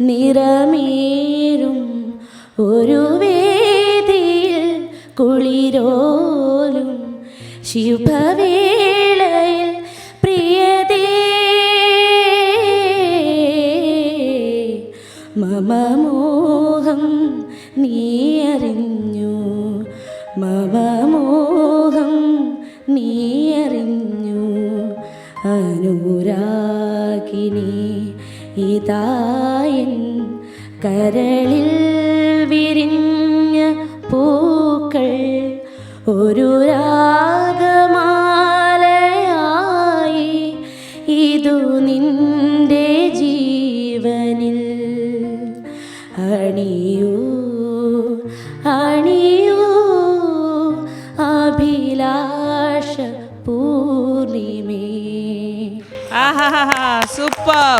നിറമേറും. ഒരു വേദിയിൽ കുളിരോലും. ശുഭവേളയിൽ പ്രിയതേ. മമ മോഹം നീ അറിഞ്ഞു മമ മോഹം നീ അറിഞ്ഞു അനുരാഗിനി. ഇതായൻ കരളിൽ വിരിഞ്ഞ പൂക്കൾ. ഒരു രാഗമാലയായി. ഇതു നിന്റെ ജീവനിൽ അണിയൂ Ah, super.